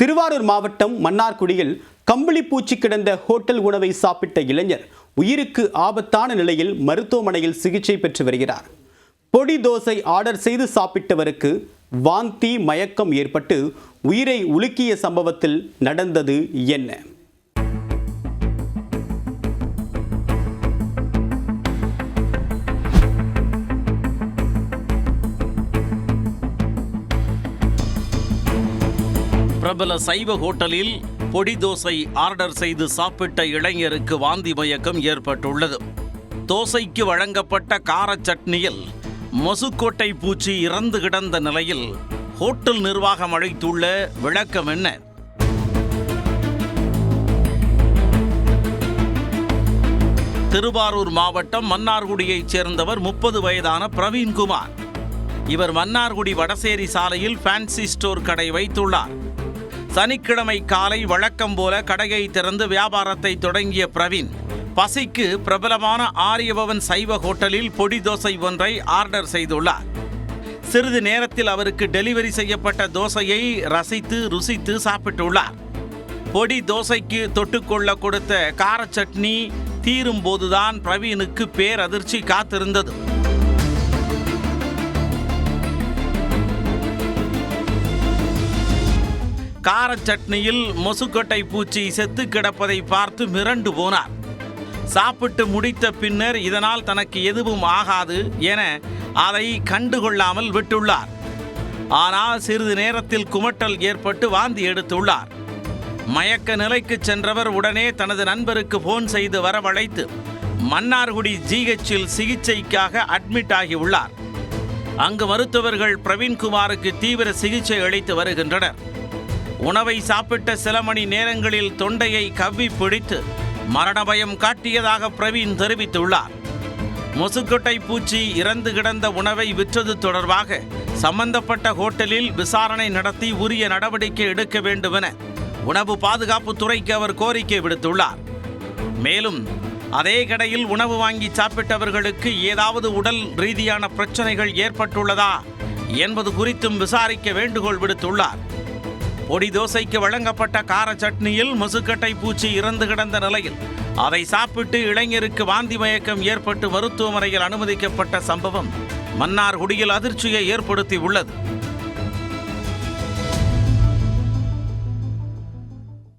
திருவாரூர் மாவட்டம் மன்னார்குடியில் கம்பளி பூச்சி கிடந்த ஹோட்டல் உணவை சாப்பிட்ட இளைஞர் உயிருக்கு ஆபத்தான நிலையில் மருத்துவமனையில் சிகிச்சை பெற்று வருகிறார். பொடி தோசை ஆர்டர் செய்து சாப்பிட்டவருக்கு வாந்தி மயக்கம் ஏற்பட்டு உயிரை உலுக்கிய சம்பவத்தில் நடந்தது என்ன? பிரபல சைவ ஹோட்டலில் பொடி தோசை ஆர்டர் செய்து சாப்பிட்ட இளைஞருக்கு வாந்தி மயக்கம் ஏற்பட்டுள்ளது. தோசைக்கு வழங்கப்பட்ட கார சட்னியில் மசுக்கோட்டை பூச்சி இறந்து கிடந்த நிலையில் ஹோட்டல் நிர்வாகம் அளித்துள்ள விளக்கம் என்ன? திருவாரூர் மாவட்டம் மன்னார்குடியைச் சேர்ந்தவர் முப்பது வயதான பிரவீன்குமார். இவர் மன்னார்குடி வடசேரி சாலையில் ஃபேன்சி ஸ்டோர் கடை வைத்துள்ளார். சனிக்கிழமை காலை வழக்கம் போல கடையை திறந்து வியாபாரத்தை தொடங்கிய பிரவீன் பசிக்கு பிரபலமான ஆரியபவன் சைவ ஹோட்டலில் பொடி தோசை ஒன்றை ஆர்டர் செய்துள்ளார். சிறிது நேரத்தில் அவருக்கு டெலிவரி செய்யப்பட்ட தோசையை ரசித்து ருசித்து சாப்பிட்டுள்ளார். பொடி தோசைக்கு தொட்டுக்கொள்ள கொடுத்த கார சட்னி தீரும் போதுதான் பிரவீனுக்கு பேரதிர்ச்சி காத்திருந்தது. கார சட்னியில் மொசுக்கொட்டை பூச்சி செத்து கிடப்பதை பார்த்து மிரண்டு போனார். சாப்பிட்டு முடித்த பின்னர் இதனால் தனக்கு எதுவும் ஆகாது என அதை கண்டுகொள்ளாமல் விட்டுள்ளார். ஆனால் சிறிது நேரத்தில் குமட்டல் ஏற்பட்டு வாந்தி எடுத்துள்ளார். மயக்க நிலைக்கு சென்றவர் உடனே தனது நண்பருக்கு போன் செய்து வரவழைத்து மன்னார்குடி ஜிஹெச்சில் சிகிச்சைக்காக அட்மிட் ஆகியுள்ளார். அங்கு மருத்துவர்கள் பிரவீன்குமாருக்கு தீவிர சிகிச்சை அளித்து வருகின்றனர். உணவை சாப்பிட்ட சில மணி நேரங்களில் தொண்டையை கவ்வி பிடித்து மரண பயம் காட்டியதாக பிரவீன் தெரிவித்துள்ளார். முசுக்கொட்டை பூச்சி இறந்து கிடந்த உணவை விற்றது தொடர்பாக சம்பந்தப்பட்ட ஹோட்டலில் விசாரணை நடத்தி உரிய நடவடிக்கை எடுக்க வேண்டுமென உணவு பாதுகாப்பு துறைக்கு அவர் கோரிக்கை விடுத்துள்ளார். மேலும் அதே கடையில் உணவு வாங்கி சாப்பிட்டவர்களுக்கு ஏதாவது உடல் ரீதியான பிரச்சனைகள் ஏற்பட்டுள்ளதா என்பது குறித்தும் விசாரிக்க வேண்டுகோள் விடுத்துள்ளார். பொடி தோசைக்கு வழங்கப்பட்ட கார சட்னியில் முசுக்கட்டை பூச்சி இறந்து கிடந்த நிலையில் அதை சாப்பிட்டு இளைஞருக்கு வாந்தி மயக்கம் ஏற்பட்டு மருத்துவமனையில் அனுமதிக்கப்பட்ட சம்பவம் மன்னார்குடியில் அதிர்ச்சியை ஏற்படுத்தி உள்ளது